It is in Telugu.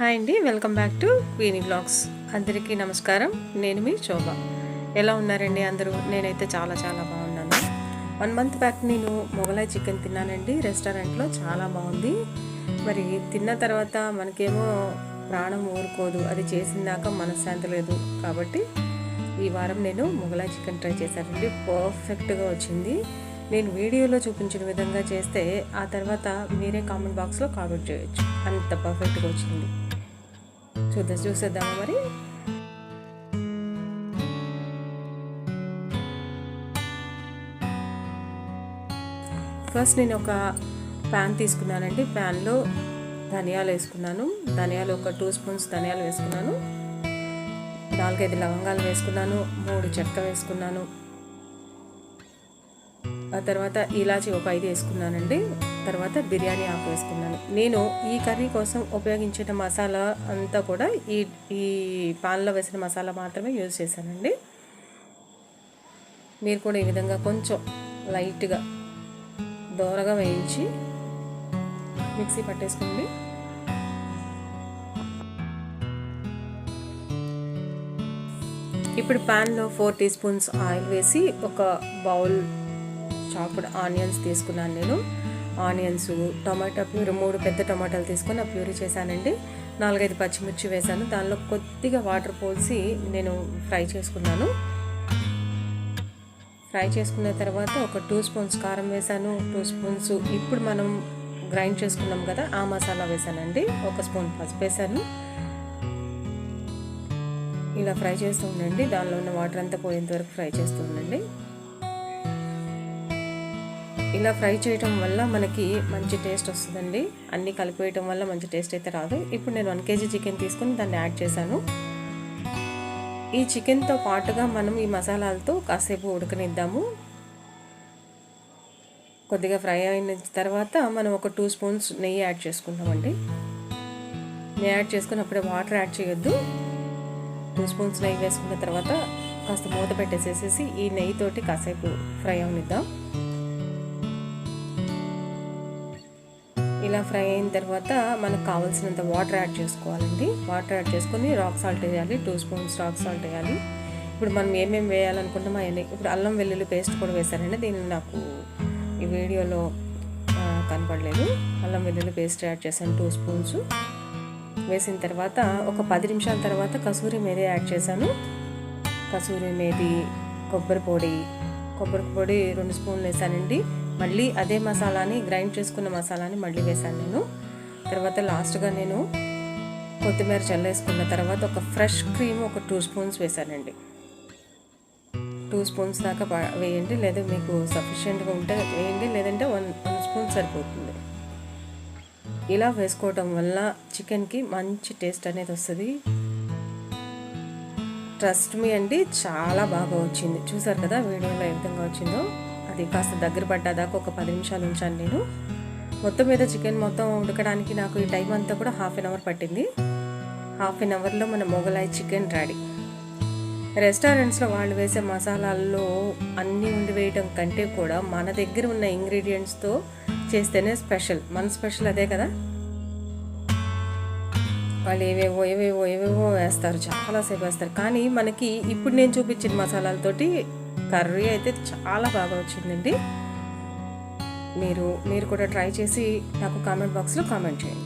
హాయ్ అండి welcome back to Queenie blogs అందరికీ నమస్కారం నేను మీ శోభ. ఎలా ఉన్నారండి అందరూ? నేనైతే చాలా చాలా బాగున్నాను. వన్ మంత్ బ్యాక్ నేను మొగలాయ్ చికెన్ తిన్నానండి రెస్టారెంట్లో చాలా బాగుంది. మరి తిన్న తర్వాత మనకేమో ప్రాణం ఊరుకోదు అది చేసిందాక మనశ్శాంతి లేదు. కాబట్టి ఈ వారం నేను మొగలాయ్ చికెన్ ట్రై చేశానండి పర్ఫెక్ట్గా వచ్చింది. నేను వీడియోలో చూపించిన విధంగా చేస్తే ఆ తర్వాత మీరే కామెంట్ బాక్స్లో కామెంట్ చేయొచ్చు. అంత పర్ఫెక్ట్గా వచ్చింది. చూద్దాం చూసేద్దామా మరి. ఫస్ట్ నేను ఒక ప్యాన్ తీసుకున్నానండి. ప్యాన్లో ధనియాలు వేసుకున్నాను. ధనియాలు ఒక టూ స్పూన్స్ ధనియాలు వేసుకున్నాను. నాలుగైదు లవంగాలు వేసుకున్నాను. మూడు చెక్క వేసుకున్నాను. ఆ తర్వాత ఇలాచి ఒక ఐదు వేసుకున్నానండి. తర్వాత బిర్యానీ ఆకు వేసుకున్నాను. నేను ఈ కర్రీ కోసం ఉపయోగించిన మసాలా అంతా కూడా ఈ ఈ పాన్లో వేసిన మసాలా మాత్రమే యూజ్ చేశానండి. మీరు కూడా ఈ విధంగా కొంచెం లైట్గా దోరగా వేయించి మిక్సీ పట్టేసుకోండి. ఇప్పుడు ప్యాన్లో ఫోర్ టీ స్పూన్స్ ఆయిల్ వేసి ఒక బౌల్ చాపుడ్ ఆనియన్స్ తీసుకున్నాను నేను. ఆనియన్స్ టమాటా ప్యూరీ మూడు పెద్ద టమాటాలు తీసుకొని ఆ ప్యూరీ చేశానండి. నాలుగైదు పచ్చిమిర్చి వేశాను. దానిలో కొద్దిగా వాటర్ పోసి నేను ఫ్రై చేసుకున్నాను. ఫ్రై చేసుకున్న తర్వాత ఒక టూ స్పూన్స్ కారం వేశాను. టూ స్పూన్స్ ఇప్పుడు మనం గ్రైండ్ చేసుకున్నాం కదా ఆ మసాలా వేశానండి. ఒక స్పూన్ పసుపు వేసాను ఇలా ఫ్రై చేస్తూ ఉండండి. దానిలో ఉన్న వాటర్ అంతా పోయేంత వరకు ఫ్రై చేస్తూ ఉండండి. ఇలా ఫ్రై చేయటం వల్ల మనకి మంచి టేస్ట్ వస్తుందండి. అన్నీ కలిపేయటం వల్ల మంచి టేస్ట్ అయితే రాదు. ఇప్పుడు నేను వన్ కేజీ చికెన్ తీసుకుని దాన్ని యాడ్ చేశాను. ఈ చికెన్తో పాటుగా మనం ఈ మసాలాలతో కాసేపు ఉడకనిద్దాము. కొద్దిగా ఫ్రై అయిన తర్వాత మనం ఒక టూ స్పూన్స్ నెయ్యి యాడ్ చేసుకుంటామండి. నెయ్యి యాడ్ చేసుకుని అప్పుడే వాటర్ యాడ్ చేయొద్దు. టూ స్పూన్స్ నెయ్యి వేసుకున్న తర్వాత కాస్త మూత పెట్టేసేసి ఈ నెయ్యితోటి కాసేపు ఫ్రై అవనిద్దాం. ఇలా ఫ్రై అయిన తర్వాత మనకు కావాల్సినంత వాటర్ యాడ్ చేసుకోవాలండి. వాటర్ యాడ్ చేసుకొని రాక్ సాల్ట్ వేయాలి. టూ స్పూన్స్ రాక్ సాల్ట్ వేయాలి. ఇప్పుడు మనం ఏమేమి వేయాలనుకుంటామో అవన్నీ. ఇప్పుడు అల్లం వెల్లుల్లి పేస్ట్ కూడా వేశారండి. దీన్ని నాకు ఈ వీడియోలో కనపడలేదు. అల్లం వెల్లుల్లి పేస్ట్ యాడ్ చేశాను. Two spoons. వేసిన తర్వాత ఒక పది నిమిషాల తర్వాత కసూరి మేది యాడ్ చేశాను. కసూరి మేది కొబ్బరి పొడి. కొబ్బరి పొడి రెండు స్పూన్లు వేసానండి మళ్ళీ అదే మసాలాని గ్రైండ్ చేసుకున్న మసాలాని మళ్ళీ వేసాను నేను. తర్వాత లాస్ట్గా నేను కొత్తిమీర చల్లేసుకున్న తర్వాత ఒక ఫ్రెష్ క్రీమ్ ఒక టూ స్పూన్స్ వేసానండి టూ స్పూన్స్ దాకా వేయండి లేదా మీకు సఫిషియెంట్గా ఉంటే వేయండి లేదంటే వన్ వన్ స్పూన్ సరిపోతుంది. ఇలా వేసుకోవటం వల్ల చికెన్కి మంచి టేస్ట్ అనేది వస్తుంది. ట్రస్ట్ మీ అండి చాలా బాగా వచ్చింది. చూసారు కదా వీడియోలో ఏ విధంగా వచ్చిందో? అది కాస్త దగ్గర పడ్డాదాకా ఒక పది నిమిషాలు ఉంచాను నేను. మొత్తం మీద చికెన్ మొత్తం ఉడకడానికి నాకు ఈ టైం అంతా కూడా హాఫ్ అన్ అవర్ పట్టింది. హాఫ్ అన్ అవర్లో మన మొగలాయి చికెన్ రెడీ. రెస్టారెంట్స్లో వాళ్ళు వేసే మసాలాల్లో అన్నీ ఉండి వేయటం కంటే కూడా మన దగ్గర ఉన్న ఇంగ్రీడియంట్స్తో చేస్తేనే స్పెషల్. మన స్పెషల్ అదే కదా? వాళ్ళు ఏవేవో ఏవేవో ఏవేవో వేస్తారు చాలాసేపు వేస్తారు. కానీ మనకి ఇప్పుడు నేను చూపించిన మసాలాలతోటి కర్రీ అయితే చాలా బాగా వచ్చిందండి. మీరు మీరు కూడా ట్రై చేసి నాకు కామెంట్ బాక్స్లో కామెంట్ చేయండి.